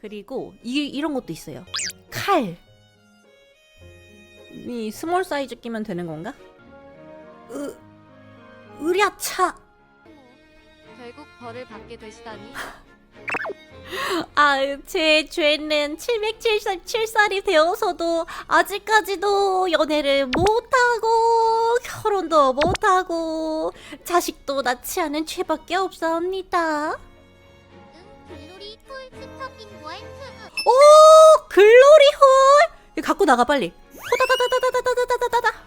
그리고 이, 이런 것도 있어요. 칼. 이 스몰 사이즈 끼면 되는 건가? 으, 으랴차. 결국 벌을 받게 되시다니. 아, 제 죄는 777살이 되어서도 아직까지도 연애를 못하고 결혼도 못하고 자식도 낳지 않은 죄밖에 없사옵니다. 응, 월트 오, 글로리 홀. 이거 갖고 나가 빨리. 호다다다다다다다다다다.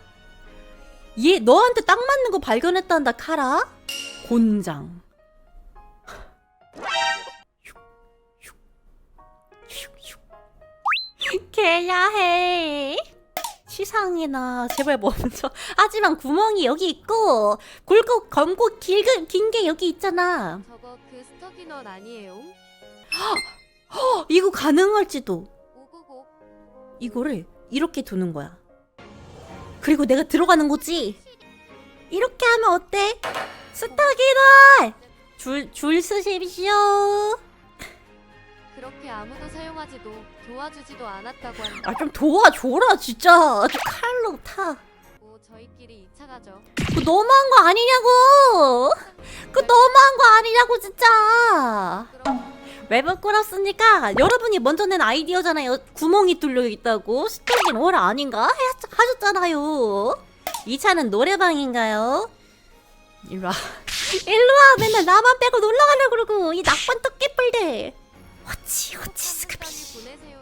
얘 너한테 딱 맞는 거 발견했단다 카라. 곤장. 개야 해. 시상이나 제발 멈춰. 하지만 구멍이 여기 있고 굵고 검고 길게 긴게 여기 있잖아. 저거 그 스토기넛 아니에요? 허, 이거 가능할지도. 이거를 이렇게 두는 거야. 그리고 내가 들어가는 거지. 이렇게 하면 어때? 스타기날 줄, 줄 서십시오. 그렇게 아무도 사용하지도 도와주지도 않았다고 한다. 아 좀 도와줘라 진짜. 아주 칼로 타. 고 저희끼리 2차 가죠. 그거 너무한 거 아니냐고. 그거 너무한 거 아니냐고 진짜. 그럼 웹을 끌었으니까 여러분이 먼저 낸 아이디어잖아요. 구멍이 뚫려 있다고. 스토긴 월 아닌가? 해- 하셨잖아요. 이 차는 노래방인가요? 일로 와. 일로 와. 맨날 나만 빼고 놀러 가려고 그러고. 이 낙반 떡개뿔들. 호치 호치 보내세요.